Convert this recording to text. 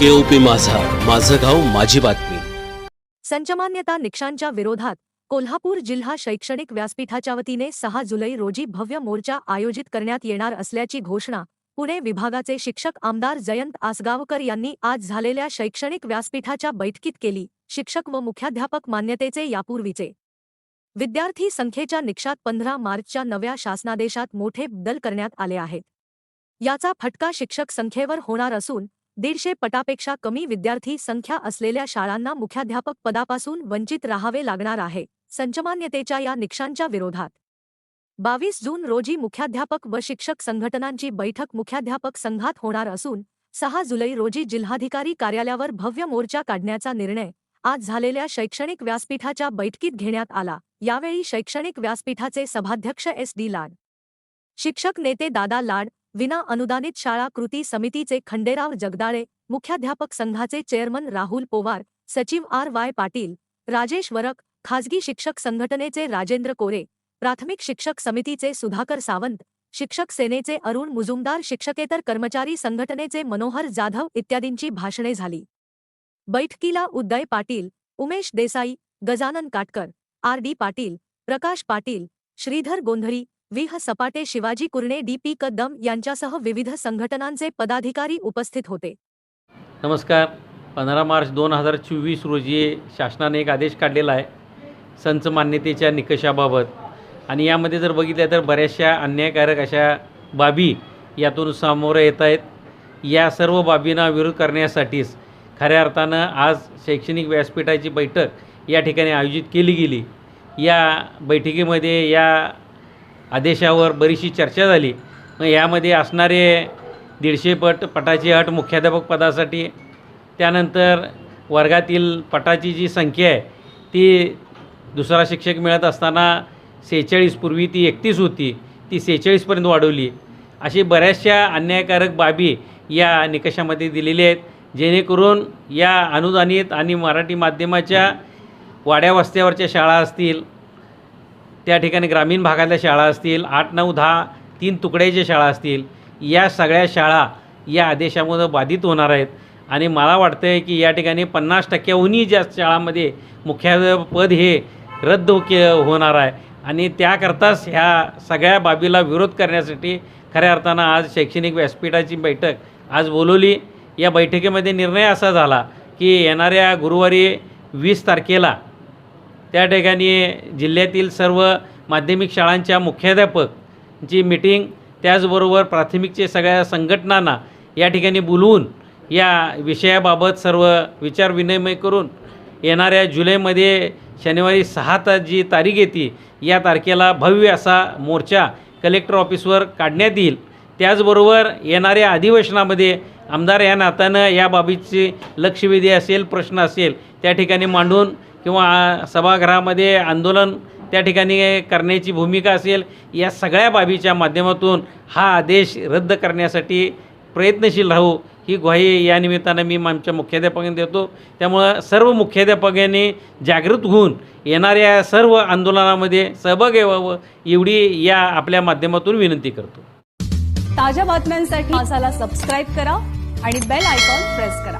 केओपी माझा. माझं गाव माझी बातमी. संचमान्यता निकषांच्या विरोधात कोल्हापूर जिल्हा शैक्षणिक व्यासपीठाच्या वतीने सहा जुलै रोजी भव्य मोर्चा आयोजित करण्यात येणार असल्याची घोषणा पुणे विभागाचे शिक्षक आमदार जयंत आसगावकर यांनी आज झालेल्या शैक्षणिक व्यासपीठाच्या बैठकीत केली. शिक्षक व मुख्याध्यापक मान्यतेचे यापूर्वीचे. विद्यार्थी संख्येच्या निकषात पंधरा मार्चच्या नव्या शासनादेशात मोठे बदल करण्यात आले आहेत. याचा फटका शिक्षक संख्येवर होणार असून दीडशे पटापेक्षा कमी विद्यार्थी संख्या असलेल्या शाळांना मुख्याध्यापक पदापासून वंचित राहावे लागणार आहे संचमान्यतेच्या या निकषांच्या विरोधात. बावीस जून रोजी मुख्याध्यापक व शिक्षक संघटनांची बैठक मुख्याध्यापक संघात होणार असून सहा जुलै रोजी जिल्हाधिकारी कार्यालयावर भव्य मोर्चा काढण्याचा निर्णय आज झालेल्या शैक्षणिक व्यासपीठाच्या बैठकीत घेण्यात आला यावेळी शैक्षणिक व्यासपीठाचे सभाध्यक्ष एस डी लाड. शिक्षक नेते दादा लाड विना अनुदानित शाळा कृती समितीचे खंडेराव जगदाळे मुख्याध्यापक संघाचे चेअरमन राहुल पोवार सचिव आर वाय पाटील राजेश वरक खाजगी शिक्षक संघटनेचे राजेंद्र कोरे प्राथमिक शिक्षक समितीचे सुधाकर सावंत शिक्षक सेनेचे अरुण मुजुमदार शिक्षकेतर कर्मचारी संघटनेचे मनोहर जाधव इत्यादींची भाषणे झाली. बैठकीला उदय पाटील उमेश देसाई गजानन काटकर आर डी पाटील प्रकाश पाटील श्रीधर गोंधरी विह सपाटे शिवाजी कुरणे डी. पी. कदम यांच्यासह विविध संघटनांचे पदाधिकारी उपस्थित होते. नमस्कार. पंधरा मार्च दोन हजार चोवीस रोजी शासनाने एक आदेश काढलेला आहे संच मान्यतेच्या निकषाबाबत. आणि यामध्ये जर बघितलं तर बऱ्याचशा अन्यायकारक अशा बाबी यातून सामोरं येत आहेत. या सर्व बाबींना विरोध करण्यासाठीच खऱ्या अर्थानं आज शैक्षणिक व्यासपीठाची बैठक या ठिकाणी आयोजित केली गेली. या बैठकीमध्ये या आदेशावर बरीचशी चर्चा झाली. मग यामध्ये असणारे दीडशे पट पटाची अट मुख्याध्यापक पदासाठी त्यानंतर वर्गातील पटाची जी संख्या आहे ती दुसरा शिक्षक मिळत असताना सेहेचाळीस पूर्वी ती एकतीस होती ती सेहेचाळीसपर्यंत वाढवली. अशी बऱ्याचशा अन्यायकारक बाबी या निकषामध्ये दिलेल्या आहेत जेणेकरून या अनुदानित आणि मराठी माध्यमाच्या वाड्या वस्त्यावरच्या शाळा असतील त्या ठिकाणी ग्रामीण भागातल्या शाळा असतील आठ नऊ दहा तीन तुकड्याच्या शाळा असतील या सगळ्या शाळा या आदेशामुळं बाधित होणार आहेत. आणि मला वाटतं आहे की या ठिकाणी पन्नास टक्क्याहूनही जास्त शाळांमध्ये मुख्याध्यापद हे रद्द के होणार आहे. आणि त्याकरताच ह्या सगळ्या बाबीला विरोध करण्यासाठी खऱ्या अर्थानं आज शैक्षणिक व्यासपीठाची बैठक आज बोलवली. या बैठकीमध्ये निर्णय असा झाला की येणाऱ्या गुरुवारी वीस तारखेला त्या ठिकाणी जिल्ह्यातील सर्व माध्यमिक शाळांच्या मुख्याध्यापकची मिटिंग त्याचबरोबर प्राथमिकचे सगळ्या संघटनांना या ठिकाणी बोलवून या विषयाबाबत सर्व विचार विनिमय करून येणाऱ्या जुलैमध्ये शनिवारी सहा ता जी तारीख येते या तारखेला भव्य असा मोर्चा कलेक्टर ऑफिसवर काढण्यात येईल. त्याचबरोबर येणाऱ्या अधिवेशनामध्ये आमदार या नात्यानं या बाबीची लक्षवेधी असेल प्रश्न असेल त्या ठिकाणी मांडून किंवा सभागृहामध्ये आंदोलन त्या ठिकाणी करण्याची भूमिका असेल या सगळ्या बाबीच्या माध्यमातून हा आदेश रद्द करण्यासाठी प्रयत्नशील राहू ही ग्वाही या निमित्तानं मी आमच्या मुख्याध्यापकांनी देतो. त्यामुळं सर्व मुख्याध्यापकांनी जागृत होऊन येणाऱ्या सर्व आंदोलनामध्ये सहभागी व्हावं एवढी या आपल्या माध्यमातून विनंती करतो. ताज्या बातम्यांसाठी सबस्क्राईब करा आणि बेल आयकॉन प्रेस करा.